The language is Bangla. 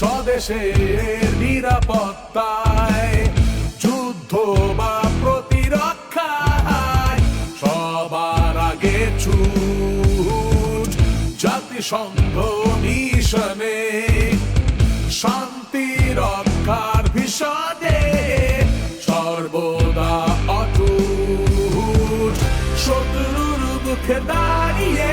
স্বদেশের নিরাপত্তায়, যুদ্ধ বা প্রতিরক্ষায়, সবার আগে ছুট, জাতিসংঘ মিশনে, শান্তি রক্ষার ভীষণে সর্বদা অটুট, শত্রুর মুখে দাঁড়িয়ে